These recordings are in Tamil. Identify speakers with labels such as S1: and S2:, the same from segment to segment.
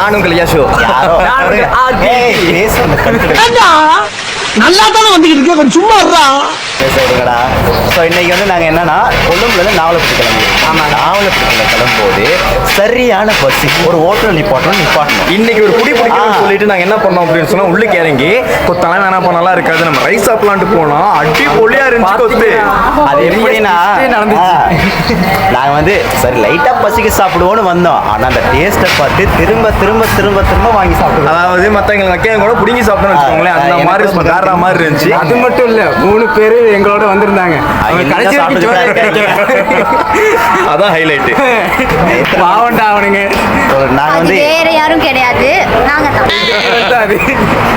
S1: நான் உங்கள் யசோ.
S2: நல்லா தானே வந்துகிட்டு இருக்க கொஞ்சம் சும்மா இருடா.
S3: பேச விடுங்கடா ஸோ இன்னைக்கு வந்து நாங்கள் என்னன்னா கொழும்புலேருந்து நாவலப்பட்டி கிளம்பி ஆமாம் நாவலப்பட்டியில் கிளம்பும்போது சரியான பஸ் ஒரு ஹோட்டல் நிப்பாட்டணும் நிப்பாட்டணும்.
S1: இன்னைக்கு ஒரு குடி பிடிக்கணும்னு. சொல்லிட்டு நாங்க என்ன பண்ணோம் அப்படின்னு சொன்னா உள்ளுக்கு இறங்கி கொத்தெல்லாம் வேணாம் பண்ணலாம் இருக்காது. நம்ம ரைஸ் சாப்பிடலான்ட்டு போனோம். அடி பொலியா இருந்துச்சு கொத்து.
S3: அது எப்படின்னா நாங்கள் வந்து சரி லைட்டாக பசிக்கு சாப்பிடுவோன்னு வந்தோம். ஆனால் அந்த டேஸ்ட்டை பார்த்து திரும்ப திரும்ப திரும்ப திரும்ப வாங்கி சாப்பிடுவோம்.
S1: அதாவது மத்தவங்க வைக்க கூட புடிங்கி சாப்பிட்டோம்னு வச்சுக்கோங்களேன். அந்த மாதிரி வேற மாதிரி இருந்துச்சு.
S4: அது மட்டும் இல்ல மூணு பேரு எங்களோட வந்திருந்தாங்க?
S1: அதான் ஹைலைட்
S4: பாவண்டா அவனுங்க.
S3: நாங்கள் வந்து
S5: வேற யாரும் கிடையாது. நாங்க தான்.
S4: அது.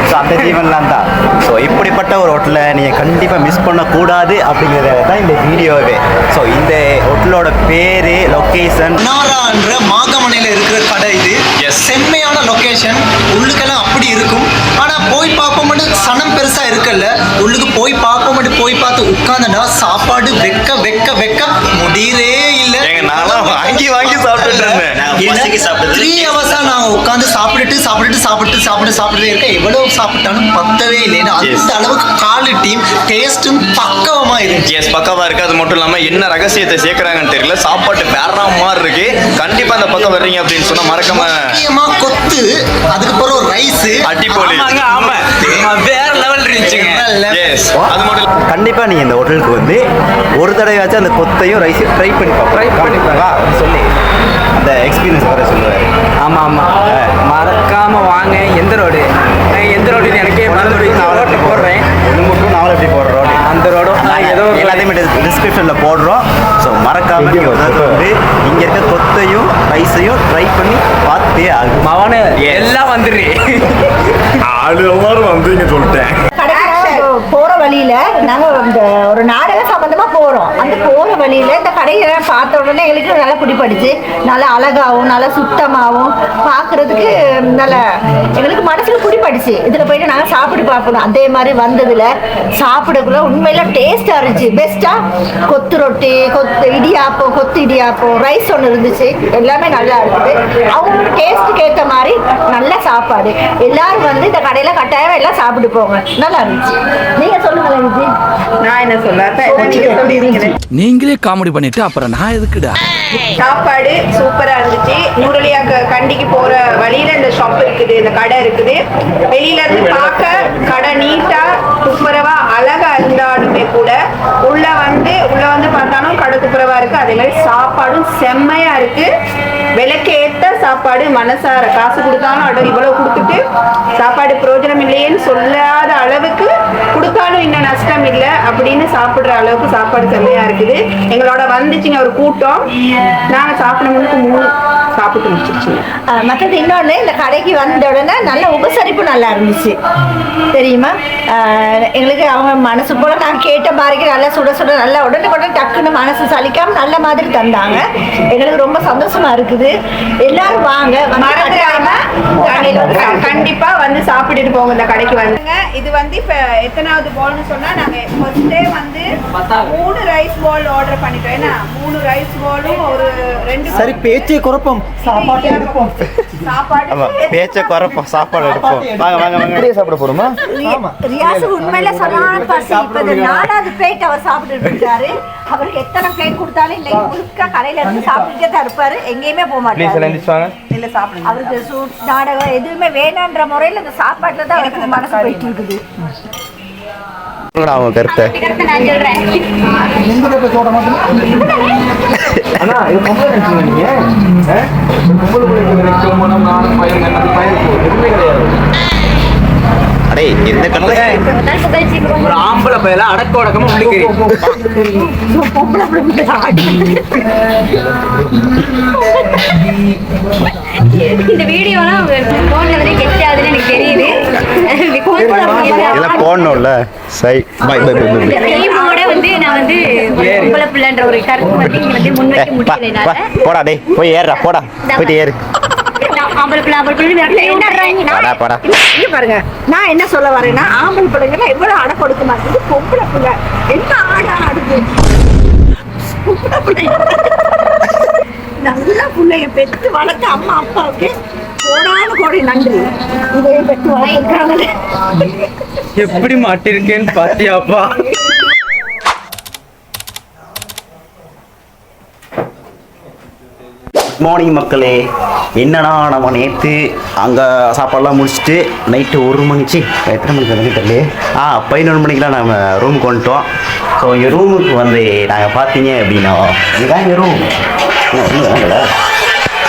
S3: ஸோ அந்த ஜீவன்லாம் தான். ஸோ இப்படிப்பட்ட ஒரு ஹோட்டலை நீங்கள் கண்டிப்பாக மிஸ் பண்ணக்கூடாது அப்படிங்கிறது தான் இந்த வீடியோவே. ஸோ இந்த ஹோட்டலோட பேர் லொக்கேஷன்
S6: நாரான்ற மாகமனையில் இருக்கிற கடை இது. செம்மையான லொகேஷன் உள்ளுக்கெல்லாம் அப்படி இருக்கும். ஆனா போய் பார்ப்போம்னு சனம் பெருசா இருக்குல்ல. உள்ளுக்கு போய் பார்ப்போம்னு போய் பார்த்து உட்கார்ந்தனா சாப்பாடு வெக்க வெக்க வெக்க முடியவே இல்லை.
S1: ஏங்க நான்லாம் வாங்கி வாங்கி சாப்பிட்டுட்டு இருந்தேன்.
S6: த்ரீ ஹவர்ஸா நாங்க உட்காந்து சாப்பிட்டுட்டு சாப்பிட்டுட்டு சாப்பிட்டு சாப்பிட்டு சாப்பிட்டுட்டே இருக்க எவ்வளவு சாப்பிட்டாலும் பத்தவே இல்லைன்னு
S1: Yes.
S6: அந்த அளவுக்கு குவாலிட்டியும் டேஸ்டும் பக்கவமா இருந்துச்சு
S1: எஸ் பக்கவா இருக்கு. அது மட்டும் இல்லாம என்ன ரகசியத்தை சேர்க்கறாங்கன்னு தெரியல. சாப்பாட்டு வேற மாதிரி இருக்கு. கண்டிப்பா அந்த பக்கம் வர்றீங்க அப்படின்னு சொன்னா மறக்காம
S6: முக்கியமா கொத்து அதுக்கப்புறம் ரைஸ்
S1: அடிப்பொலி.
S4: ஆமா. வேற லெவல் இருந்துச்சுங்க.
S1: எஸ் அது மட்டும் இல்ல-
S3: கண்டிப்பாக நீங்கள் இந்த ஹோட்டலுக்கு வந்து ஒரு தடவையாச்சும் அந்த கொத்தையும் ரைஸையும் ட்ரை பண்ணி
S4: Try பண்ணி
S3: சொல்லி அந்த எக்ஸ்பீரியன்ஸ் வர சொல்லுவார்.
S4: ஆமா ஆமா. மறக்காம வாங்க. எந்த ரோடு எந்த ரோடு எனக்கே மறந்து நான் போடுறேன்.
S3: ஒன்றுமுக்கும் நாவல் எப்படி போடுறோம்.
S4: அந்த ரோடும் ஏதோ ஒரு
S3: எல்லாத்தையுமே டிஸ்கிரிப்ஷனில் போடுறோம். ஸோ மறக்காம நீங்கள் வந்து இங்கே இருக்க கொத்தையும் ரைஸையும் ட்ரை பண்ணி பார்த்தே ஆகும்
S4: மவனு எல்லாம் வந்துரு
S1: ஆளு எல்லாரும் வந்தீங்க சொல்லிட்டேன்.
S7: போற வழியில நாங்க இந்த ஒரு நாடக சம்பந்தமா போற வழியில இந்த கடையை பார்த்த உடனே எங்களுக்கு நல்லா பிடிப்படுச்சு நல்லா அழகாவும் நல்லா சுத்தமாவும் பார்க்கிறதுக்கு நல்ல எங்களுக்கு மனசுக்கு பிடிப்படுச்சு இதுல போயிட்டு நாங்க சாப்பிட்டு பார்க்கணும் அதே மாதிரி வந்ததுல சாப்பிடக்குள்ள உண்மையில டேஸ்டா இருந்துச்சு. பெஸ்டா கொத்து ரொட்டி கொத்து இடியாப்பம் கொத்து இடியாப்பம் ரைஸ் ஒன்று இருந்துச்சு. எல்லாமே நல்லா இருக்குது அவங்க டேஸ்ட்டுக்கு ஏற்ற மாதிரி நல்ல சாப்பாடு. எல்லாரும் வந்து இந்த கடையில கட்டாயம் எல்லாம் சாப்பிட்டு போங்க. நல்லா இருந்துச்சு. நீங்க சொல்லுங்க விஜி
S8: நான் என்ன சொல்ல அதான் நீங்க சொல்லிடுறீங்களே
S2: நீங்களே காமெடி பண்ணிட்டு அப்புறம் நான் எதுக்குடா?
S8: சாப்பாடு சூப்பரா இருந்துச்சு. நூறலியா க- கண்டிக்கு போற வழியில இந்த ஷாப் இருக்குது இந்த கடை இருக்குது. வெளியில இருந்து பார்க்க கடை நீட்டா துப்புரவா அழகா இருந்தாலுமே கூட உள்ள வந்து உள்ள வந்து பார்த்தாலும் கடை துப்புரவா இருக்கு. அதே மாதிரி சாப்பாடும் செம்மையா இருக்கு. விலைக்கு ஏத்த சாப்பாடு மனசார காசு கொடுத்தாலும் அட இவ்வளவு கொடுத்துட்டு சாப்பாடு பிரயோஜனம் இல்லையேன்னு சொல்லாத அளவுக்கு கொடுத்தாலும் இன்னும் நஷ்டம் இல்லை அப்படின்னு சாப்பிடுற அளவுக்கு சாப்பாடு செம்மையா இருக்குது. எங்களோட வந்துச்சுங்க ஒரு கூட்டம். நாங்க சாப்பிடணும்னு மூணு சாப்பிட்டு முடிச்சிருச்சுங்க.
S7: மற்றது இன்னொன்று இந்த கடைக்கு வந்த உடனே நல்ல உபசரிப்பு நல்லா இருந்துச்சு. தெரியுமா? எங்களுக்கு அவங்க மனசு போல நான் கேட்ட மாதிரிக்கு நல்லா சுட சுட நல்லா உடனே உடனே டக்குன்னு மனசு சலிக்காம நல்ல மாதிரி தந்தாங்க. எங்களுக்கு ரொம்ப சந்தோஷமா இருக்குது. எல்லாரும் வாங்க வந்து
S8: கண்டிப்பா வந்து சாப்பிட்டுட்டு போங்க இந்த கடைக்கு வந்துங்க இது வந்து இப்ப எத்தனாவது பால்னு சொன்னா நாங்க ஃபர்ஸ்ட் வந்து மூணு ரைஸ் பால் ஆர்டர் பண்ணிட்டோம். ஏன்னா மூணு ரைஸ் பாலும் ஒரு ரெண்டு
S3: சரி பேச்சே குழப்பம் சாப்பாடு எடுப்போம்.
S8: சாப்பாடு
S3: பேச்சை குறைப்போம். சாப்பாடு எடுப்போம். வாங்க வாங்க வாங்க.
S1: அப்படியே சாப்பிட போறோமா?
S7: ரியாசு உண்மையில சொன்னாலும் பசி இப்ப நாலாவது பிளேட் அவர் சாப்பிட்டு இருக்காரு அவருக்கு எத்தனை பிளேட் கொடுத்தாலும் இல்லை முழுக்க கடையில இருந்து சாப்பிட்டுட்டே தான் இருப்பாரு. எங்கேயுமே போக மாட்டாரு.
S8: இல்ல சாப்பிடுங்க.
S7: அவருக்கு சூட் நாடகம் எதுவுமே வேணான்ற முறையில இந்த சாப்பாட்டுல தான் அவருக்கு மனசு போயிட்டு இருக்குது.
S3: அவங்க கருத்தை.
S5: நான் சொல்றேன்.
S1: கிடையாது.
S3: அடே எந்த
S4: ஒரு ஆம்பளை பையல அடக்க உடக்கமா முடிக்கிறேன்
S5: இந்த வீடியோலாம் போன்ல வந்து கெட் ஆகுதுன்னு எனக்கு தெரியுது.
S3: இதெல்லாம் போடணும்ல. சை பை பை பை பை
S5: டீமோட வந்து நான் வந்து ஒரு பொம்பளை பிள்ளைன்ற ஒரு கருத்து வந்து இங்க வந்து
S3: ஏ,
S5: முன்வைக்க
S3: பா,
S5: முடியல
S3: பா, போடா டேய் போய் ஏறுடா போடா. போயிட்டு ஏறு.
S5: ஆம்பளை பிள்ளை ஆம்பளை பிள்ளை விரட்ட என்னறாங்க
S3: போடா போடா
S7: இங்க பாருங்க. நான் என்ன சொல்ல வரேன்னா ஆம்பளை பிள்ளைங்க எவ்வளவு அடை கொடுக்க மாட்டேங்குது. பொம்பளை பிள்ளை. என்ன ஆடா ஆடுது? பொம்பளை பிள்ளை. நல்ல பிள்ளைய பெற்று வளர்த்த அம்மா அப்பாவுக்கு கோடான கோடி நன்றி. இதை பெற்று
S4: எப்படி மாட்டிருக்கேன்னு பாத்தியாப்பா?
S3: மார்னிங் மக்களே என்னடா நம்ம நேற்று அங்கே சாப்பாடெலாம் முடிச்சுட்டு நைட்டு ஒரு மணிச்சு எத்தனை மணிக்கு வந்து ஆ பதினொன்று மணிக்கெலாம் நம்ம ரூமுக்கு வந்துட்டோம். ஸோ இங்கே ரூமுக்கு வந்து நாங்கள் பார்த்தீங்க அப்படின்னா இதுதான் எங்கள் ரூம்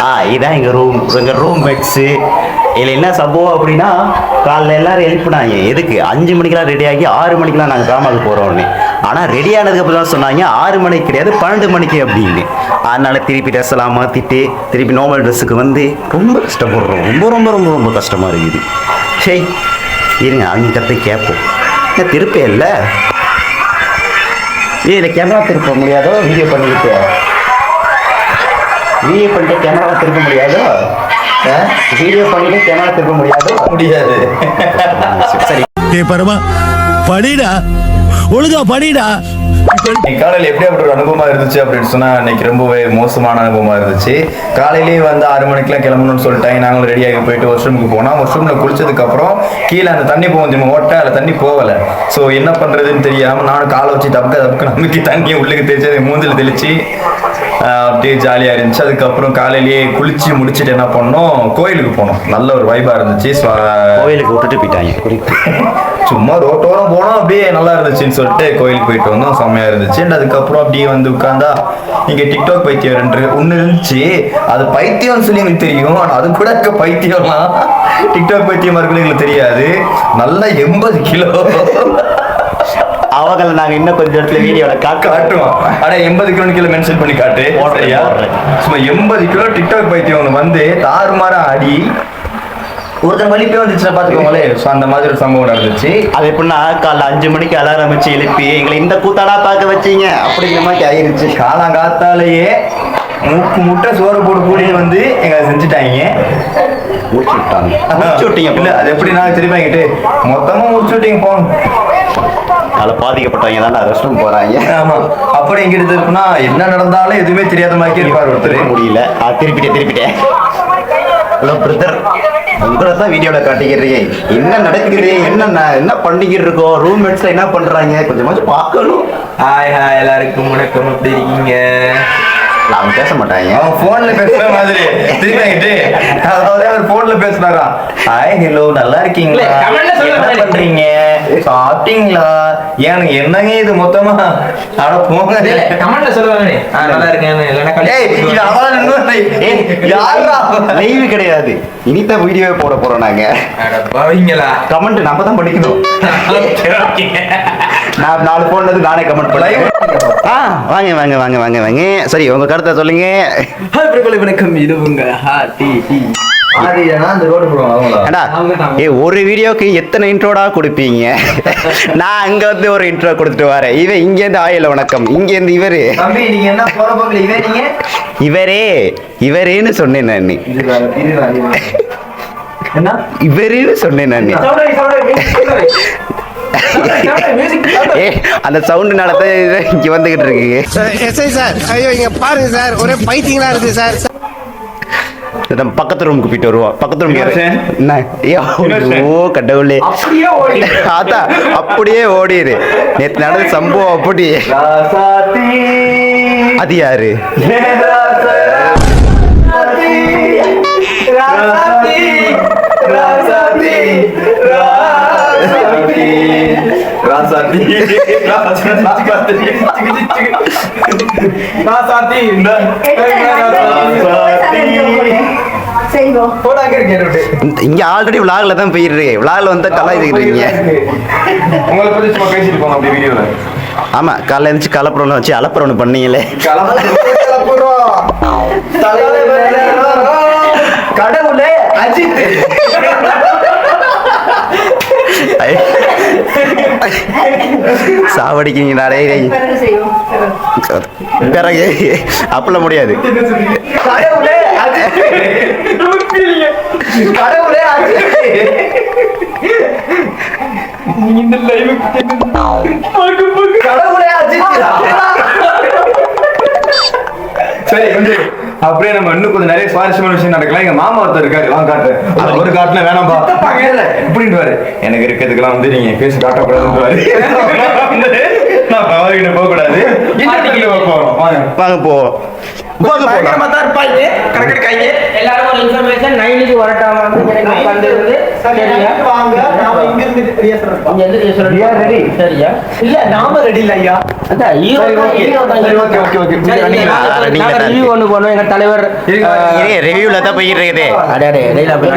S3: ஆ இதான் எங்கள் ரூம் எங்கள் ரூம் மேட்ஸு இதில் என்ன சம்பவம் அப்படின்னா காலைல எல்லாரும் எழுப்பினாங்க. எதுக்கு? அஞ்சு மணிக்கெலாம் ரெடி ஆகி ஆறு மணிக்கெலாம் நாங்கள் கிராமத்துக்கு போகிறோன்னு ஆனால் ரெடி ஆனதுக்கப்புறம் தான் சொன்னாங்க ஆறு மணிக்கு கிடையாது பன்னெண்டு மணிக்கு அப்படின்னு. அதனால திருப்பி ட்ரெஸ் எல்லாம் மாற்றிட்டு திருப்பி நார்மல் ட்ரெஸ்ஸுக்கு வந்து ரொம்ப கஷ்டப்படுறோம். ரொம்ப ரொம்ப ரொம்ப ரொம்ப கஷ்டமாக இருக்குது. சரி இருங்க அங்கிட்ட கேட்போம். என்ன திருப்பே இல்லை. ஏ இல்லை கேமரா திருப்ப முடியாதோ? வீடியோ பண்ணிக்கிட்டு. வீடியோ பண்ணிட்டு கேமரா திருப்ப முடியாதோ? வீடியோ பண்ணிட்டு கேமரா திருப்ப முடியாதோ? முடியாது. சரி
S2: டேய் படிடா. ஒழுங்கா படிடா
S1: காலையில் எப்படி அப்படி ஒரு அனுபவமா இருந்துச்சு அப்படின்னு சொன்னா இன்னைக்கு ரொம்பவே மோசமான அனுபவமா இருந்துச்சு. காலையிலேயே வந்து ஆறு மணிக்கெல்லாம் கிளம்பணும்னு சொல்லிட்டாங்க. நாங்களும் ரெடியாகி போயிட்டு வாஷ்ரூமுக்கு போனோம். வாஷ்ரூம்ல குளிச்சதுக்கு அப்புறம் கீழே அந்த தண்ணி போகும் ஓட்ட அதில் தண்ணி போகல. ஸோ என்ன பண்றதுன்னு தெரியாம நானும் காலை வச்சு தப்புக்க தப்புக்க நமக்கு தண்ணியை உள்ளுக்கு தெளிச்சு அதை மூந்தில் தெளிச்சு அப்படியே ஜாலியாக இருந்துச்சு. அதுக்கப்புறம் காலையிலேயே குளிச்சு முடிச்சுட்டு என்ன பண்ணோம்? கோயிலுக்கு போனோம். நல்ல ஒரு வைபா இருந்துச்சு.
S3: கோயிலுக்கு விட்டுட்டு போயிட்டாங்க. குறிப்பு
S1: சும்மா ரோட்டோரம் போனோம் அப்படியே நல்லா இருந்துச்சுன்னு சொல்லிட்டு கோயிலுக்கு போயிட்டு வந்தோம். செம்மையா இருந்துச்சு. And அதுக்கப்புறம் அப்படியே வந்து உட்காந்தா இங்க டிக்டாக் பைத்தியம் ஒன்று இருந்துச்சு. அது பைத்தியம்னு சொல்லி எனக்கு தெரியும். ஆனா அது கூட இருக்க பைத்தியம்லாம் டிக்டாக் பைத்தியமா இருக்குன்னு எங்களுக்கு தெரியாது. நல்லா எண்பது கிலோ.
S3: அவங்கள நாங்கள் இன்னும் கொஞ்சம் இடத்துல வீடியோவில் காக்க
S1: காட்டுவோம். ஆனா எண்பது கிலோ கிலோ மென்ஷன் பண்ணி காட்டு. சரியா. சும்மா எண்பது கிலோ டிக்டாக் பைத்தியம் வந்து தாறுமாறா ஆடி ஒருத்தன் வலிப்பே வந்துச்சுன்னா பாத்துக்கோங்களேன் ஸோ அந்த மாதிரி ஒரு சம்பவம் நடந்துச்சு.
S3: அது எப்படின்னா காலைல அஞ்சு மணிக்கு அலாரம் வச்சு எழுப்பி எங்களை இந்த கூத்தாடா பார்க்க வச்சீங்க? அப்படிங்கிற மாதிரி ஆயிருச்சு.
S1: காலாங்காத்தாலேயே முக்கு முட்டை சோறு போட்டு கூட்டிட்டு வந்து எங்க செஞ்சுட்டாங்க.
S3: முடிச்சு விட்டாங்க. முடிச்சு விட்டீங்க
S1: இல்ல அது எப்படி நான் திரும்பி வாங்கிட்டு மொத்தமா முடிச்சு விட்டீங்க போங்க
S3: அதில் பாதிக்கப்பட்டவங்க தான் ரெஸ்ட் ரூம் போகிறாங்க
S1: ஆமா. அப்படி எங்கிட்ட இருக்குன்னா என்ன நடந்தாலும் எதுவுமே தெரியாத மாதிரி இருப்பார்
S3: திருப்ப
S1: ஒருத்தர்
S3: முடியல. திருப்பிட்டேன் திருப்பிட்டேன். ஹலோ பிரதர் உங்களை தான் வீடியோவில் காட்டிக்கிறீங்க என்ன நடக்குது? என்ன என்ன பண்ணிக்கிட்டு இருக்கோம்? ரூம்மேட்ஸ்ல என்ன பண்றாங்க? கொஞ்சமாச்சும் பார்க்கணும்.
S4: ஹாய் ஹாய் எல்லாருக்கும் வணக்கம். எப்படி இருக்கீங்க?
S3: அவங்க பேச மாட்டாங்க
S1: அவன் போன்ல பேசுற மாதிரி. திரும்பி வாங்கிட்டு. அதாவது அவர் போன்ல பேசுனாரா ஹாய் ஹலோ நல்லா இருக்கீங்களா? என்ன. பண்றீங்க? சாப்பிட்டீங்களா? ஏன் என்னங்க இது மொத்தமா? அட போங்க.
S4: கமெண்ட்ல சொல்லுவாங்க நல்லா இருக்கேன்
S3: லைவ் கிடையாது. இனிதான் வீடியோவே போட போறோம் நாங்க.
S4: பவிங்களா.
S3: கமெண்ட் நம்ம தான் படிக்கணும் நான் நாலு இருந்து நானே கமெண்ட் பண்ணேன். ஆ வாங்க வாங்க வாங்க வாங்க வாங்க. சரி உங்க கருத்தை சொல்லுங்க.
S4: வணக்கம். இது உங்க ஹா டி டி.
S3: ஏ ஒரு வீடியோக்கு எத்தனை இன்ட்ரோடா கொடுப்பீங்க? நான் அங்க வந்து ஒரு இன்ட்ரோ கொடுத்துட்டு வரேன். இவன் இங்க இருந்து ஆயில வணக்கம். இங்க இருந்து இவரு.
S1: தம்பி நீங்க என்ன போற போக்கல இவே நீங்க?
S3: இவரே இவரேன்னு சொன்னேன் நான். இவரேன்னு சொன்னேன் நான். அந்த சவுண்டுனால தான் இங்க வந்துகிட்டு இருக்கு.
S2: சார். ஐயோ இங்க பாருங்க சார். ஒரே பைத்தியங்களா இருக்கு சார்.
S3: நம்ம பக்கத்து ரூமுக்கு போயிட்டு வருவோம். பக்கத்து ரூம்
S1: இன்னொருத்தன்.
S3: என்ன ஐயோ, கடவுளே. அதான் அப்படியே ஓடிடு. நேத்து நடந்த சம்பவம் அப்படி. அது யாரு?
S1: ராசாத்தி. ராசாத்தி. ராசாத்தி. ராசாத்தி ராசாத்தி
S3: இங்க ஆல்ரெடி விளாக்ல தான் போயிடுறீங்க விளாக்ல வந்து இருக்கீங்க
S1: உங்களை பத்தி சும்மா பேசிட்டு போங்க அப்படி வீடியோல
S3: ஆமா காலைல எழுந்துச்சு கலப்புறம் வச்சு அலப்புறம் பண்ணீங்களே
S1: கடவுளே அஜித்.
S3: சாவடிக்கிறீங்க நிறைய
S7: பிறகு
S3: அப்பெல்லாம் முடியாது.
S1: கடவுளே அஜித். சரி வந்து. அப்படியே நம்ம இன்னும் கொஞ்சம் நிறைய சுவாரஸ்யமான விஷயம் நடக்கலாம். எங்க மாமா ஒருத்தர் இருக்காரு. வாங்க காட்டுறேன் அது ஒரு காட்டுல வேணாம்பா. இப்படின்றாரு எனக்கு இருக்கிறதுக்கெல்லாம் வந்து நீங்க பேசி காட்டக்கூடாதுன்றாரு நான் அவர்கிட்ட போக கூடாது போறோம். வாங்க.
S3: போ.
S4: பயங்கரமா தான் இருப்பாங்க. கணக்கெடுக்காங்க எல்லாரும் ஒரு இன்ஃபர்மேஷன் நைனுக்கு வரட்டாம? வந்து எனக்கு வந்து சரியா
S6: வாங்க. நாம இங்க இருந்து.
S4: சரியா
S6: இல்ல நாம ரெடி இல்ல ஐயா.
S4: தான். ஒண்ணு பண்ணுவோம் எங்க தலைவர்
S3: ரிவ்யூல தான் போயிட்டு இருக்குது.
S4: அடே அடே இடையில போய்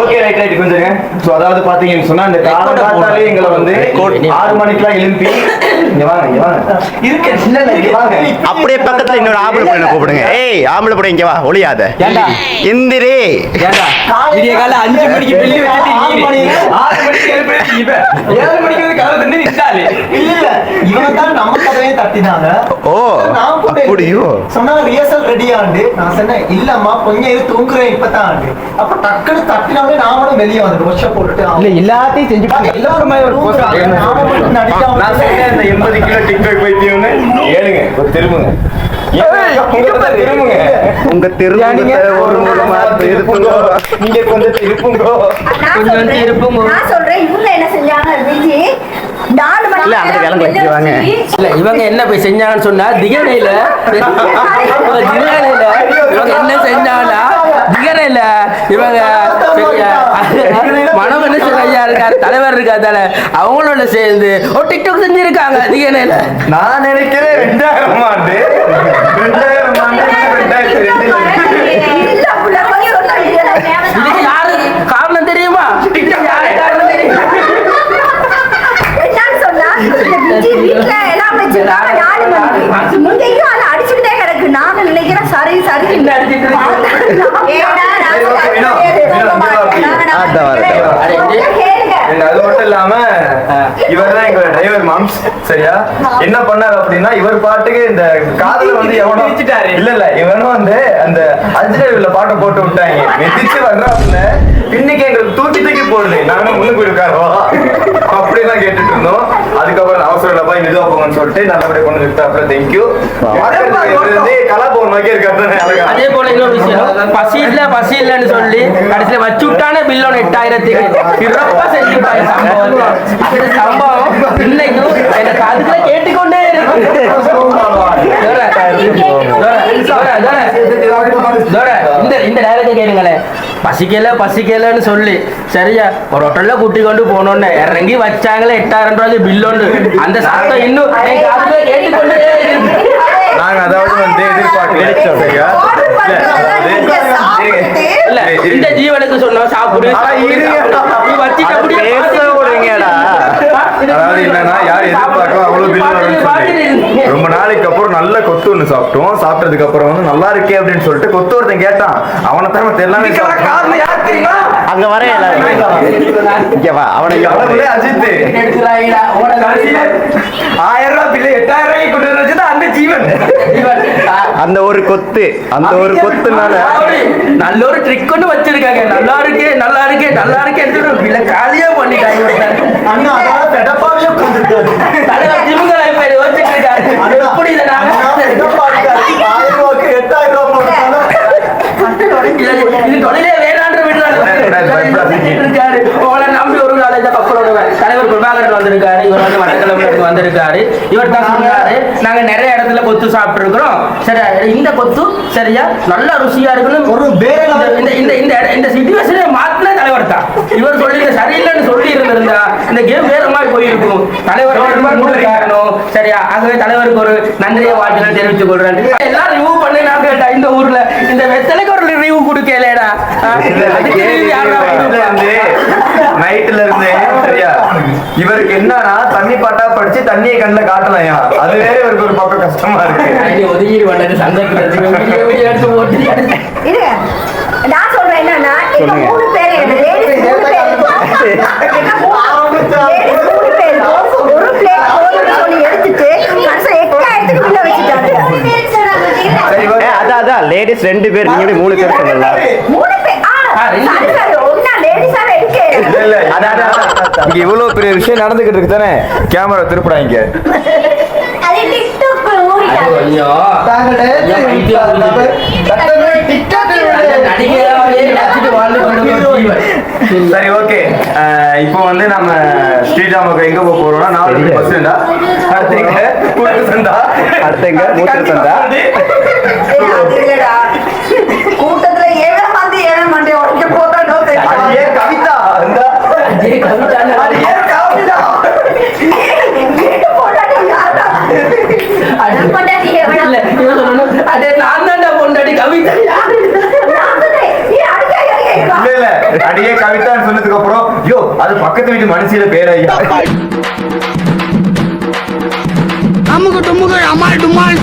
S1: ஓகே ரைட் ரைட் கொஞ்சம் சோ அதாவது பாத்தீங்கன்னு சொன்னா இந்த கால காத்தாலே எங்களை வந்து ஆறு மணிக்கெல்லாம் எழுப்பி இங்க வாங்க இங்க வாங்க. இருக்கு இல்ல இல்ல இங்க வாங்க.
S3: அப்படியே பக்கத்துல இன்னொரு ஆம்பளை கூப்பிடுங்க. ஏய் ஆம்பளை இங்க வா ஒளியாத.
S4: ஏண்டா? விடிய கால அஞ்சு மணிக்கு பில்லு வச்சுட்டு
S6: ஆறு
S4: நீ
S6: மணிக்கு.
S4: ஆறு மணிக்கு எழுப்புறது இவன். ஏழு மணிக்கு வந்து கதவு திறந்து நின்றாளே.
S6: இல்ல இல்ல. இவன் தான் நம்ம கதையை தட்டினாங்க.
S3: ஓ
S6: நான்
S3: அப்படியோ?
S6: ரிஹர்சல் சொன்னேன் இல்லம்மா கொஞ்சம் தூங்குறேன் இப்பதான் ஆண்டு. அப்ப டக்குனு தட்டினாலே நாமளும் வெளியே வந்து ஒஷ போட்டுட்டு
S4: இல்ல எல்லாத்தையும் செஞ்சு
S6: எல்லாரும்
S1: நான் சொன்னேன் இந்த எண்பது கிலோ டிக்டாக் பைத்தியம்னு ஏழுங்க கொஞ்சம் திரும்புங்க. உங்க திரும்புங்க
S3: ஒரு மூலமா திருப்புங்க
S1: நீங்க கொஞ்சம் திருப்புங்க.
S4: கொஞ்சம்
S7: சொல்றேன்,
S4: திருப்புங்க.
S7: நான் சொல்றேன் இவங்க என்ன செஞ்சாங்க விஜி நாலு மணி
S3: இல்ல, அந்த
S7: நேரம்
S3: கிழங்கு
S7: வெளில
S3: வைக்கிறாங்க.
S7: வச்சு,
S4: இல்ல இவங்க என்ன போய் செஞ்சாங்கன்னு சொன்னா திகனையில திகனையில இவங்க என்ன செஞ்சாங்கன்னா திகனையில இவங்க ராஜா இருக்காரு தலைவர் இருக்காதால அவங்களோட சேர்ந்து ஒரு டிக்டாக் செஞ்சிருக்காங்க. திகனையில
S1: நான் நினைக்கிறேன் ரெண்டாயிரம் ஆண்டு ரெண்டாயிரம் ஆண்டு ரெண்டாயிரத்தி ரெண்டு
S7: இல்ல, புள்ள, கொஞ்சம் சொன்னாங்க.
S4: இதுக்கு யாரு காரணம் தெரியுமா டிக்டாக் யாரு காரணம் தெரியுமா
S7: என்னன்னு சொன்னா, இந்த விஜி வீட்ல எல்லாம் வச்சிருக்காங்க நாலு மணிக்கு. இங்கேயும் அதை அடிச்சுக்கிட்டே கிடக்கு. நாங்க நினைக்கிறோம், சரி, சரி.
S4: என்ன அடிச்சிட்டு இருக்கு?
S7: ஏடா, நாங்க
S1: சரி, okay, வினோ,
S7: கேளுங்க.
S1: வினோ, வினோ,
S7: நாங்க
S3: ஆ, இதோ வரேன், இதோ
S4: வரேன்.
S7: கொஞ்சம் கேளுங்க.
S1: And அது மட்டும் இல்லாம இவர் தான் எங்களோட டிரைவர் மாம்ஸ் சரியா? என்ன பண்ணாரு அப்படின்னா இவர் பாட்டுக்கு இந்த காதுல வந்து எவனோ இல்ல இல்ல இவனும் வந்து அந்த அஜினேவில பாட்டை போட்டு விட்டாங்க. மெதிச்சு வர்றாப்புல இன்னைக்கு எங்களுக்கு தூக்கி தூக்கி போடுது. நானும் முன்னுக்கு இருக்காரோ? அப்படிலாம் கேட்டுட்டு இருந்தோம். அதுக்கப்புறம் அவசரம் இல்லப்பா மெதுவா போங்கன்னு சொல்லிட்டு நல்லபடியா கொண்டு விட்டாப்புல. தேங்க்யூ வந்து கலாபவன் மாதிரி இருக்காரு.
S4: அதே போல இன்னொரு விஷயம். பசி இல்ல பசி இல்லன்னு சொல்லி கடைசியில வச்சு விட்டானே பில்லோன் எட்டாயிரத்துக்கு. சிறப்பா செஞ்சுட்டாங்க சம்பவம் சம்பவம் இன்னைக்கும் எனக்கு அதுக்குள்ள கேட்டுக்கொண்டே இந்த இந்த டைலாக கேளுங்களேன். பசிக்கல பசிக்கலன்னு சொல்லி. சரியா? ஒரு ஹோட்டல்ல கூட்டி கொண்டு போனோன்னு இறங்கி வச்சாங்களே எட்டாயிரம் ரூபாய்க்கு பில்லோன்னு அந்த சத்தம் இன்னும் கேட்டுக்கொண்டே
S1: நாங்க அதாவது வந்து சரியா? இல்ல,
S4: இல்ல இந்த ஜீவனுக்கு சொன்னோம் சாப்பிடு வச்சிட்டு அப்படியே.
S1: அதாவது என்னன்னா யார் எதிர்பார்க்கோ அவ்வளவு பில் வரும்னு சொல்லி. ரொம்ப நாளைக்கு அப்புறம் நல்ல கொத்து ஒண்ணு சாப்பிட்டோம். சாப்பிட்டதுக்கு அப்புறம் வந்து நல்லா இருக்கே அப்படின்னு சொல்லிட்டு கொத்து ஒருத்தன் கேட்டான். அவனை தான் எல்லாமே.
S3: அங்க வர எல்லாரும். இங்க வா அவனை
S1: அஜித் ஆயிரம் ரூபாய் பில்லு எட்டாயிரம் ரூபாய்க்கு கொண்டு வந்து வச்சது அந்த ஜீவன்.
S3: அந்த ஒரு கொத்து அந்த ஒரு கொத்துனால
S4: நல்ல ஒரு ட்ரிக் ஒன்று வச்சிருக்காங்க. நல்லா இருக்கு நல்லா இருக்கு நல்லா இருக்கு எடுத்து காலியா பண்ணிட்டாங்க.
S6: அண்ணா அதாவது பெடப்பாவே உட்காந்துருக்காரு
S4: தலைவர் ஜிம்களை இப்ப யோசிச்சுட்டு இருக்காரு. எப்படி இதை நாங்க
S6: எட்டாயிரம் ரூபாய் போட்டாலும்
S4: இது- இது தொழிலே இருக்காரு. உங்களை நம்பி ஒரு நாள் இந்த பக்கம் தலைவர் பிரபாகரன் வந்திருக்காரு இவர் வந்து மட்டக்களப்புல இருந்து வந்திருக்காரு. இவர் தான் சொன்னாரு நாங்க நிறைய இடத்துல கொத்து சாப்பிட்டு இருக்கிறோம் சரி இந்த கொத்து சரியா? நல்ல ருசியா இருக்கணும்.
S6: ஒரு
S4: இந்த இந்த இந்த இந்த சிச்சுவேஷனை மாத்தின தலைவர் தான். இவர் சொல்லி சரியில்லைன்னு சொல்லி இருந்திருந்தா இந்த கேம் வேற மாதிரி போயிருக்கும். தலைவர் காரணம். சரியா? ஆகவே தலைவருக்கு ஒரு நன்றியை வாழ்த்துக்கள் தெரிவித்துக் கொள்றேன். எல்லாம் ரிவ்யூ பண்ணி நான் கேட்டேன் இந்த ஊர்ல இந்த வெத்தலைக்கு ஒரு ரிவ்யூ கொடுக்கலடா
S1: நைட்ல இருந்து சரியா? இவருக்கு என்னன்னா தண்ணி பாட்டா படிச்சு தண்ணியை கண்ணுல காட்டலையா? அது வேற இவருக்கு ஒரு பக்கம் கஷ்டமா இருக்கு.
S4: ஐயோ, ஒதுங்கிடு வந்தது சந்தைக்கு.
S7: நான் சொல்றேன் என்னன்னா, மூணு பேரு, ladies மூணு பேரு. ஒரு எடுத்துட்டு,
S3: லேடிஸ் ரெண்டு பேர் நீங்க மூணு பேர் சொன்னீங்களா?
S7: மூணு பேர் ஆ சாரி சாரி ஒண்ணா லேடிஸா இருக்கே.
S1: இல்ல அதான் இங்க இவ்வளவு பெரிய விஷயம் நடந்துக்கிட்டு இருக்கு தானே? கேமரா திருப்படாங்க
S7: அது டிக்டாக் ஊரியா
S4: ஐயோ
S6: தாங்களே
S4: சரி ஓகே.
S6: இப்போ
S1: வந்து நம்ம ஸ்ரீராமுக்கு எங்க போக போறோம்னா நாலு பஸ் இருந்தா? அடுத்த மூத்திர சந்தா
S3: அடுத்த மூத்திர
S7: இருந்தா? அது
S1: பக்கத்து வீட்டு மனுஷியில பேர் ஐயா
S2: அமுக்கு அம்மாள் அமால் டுமால்.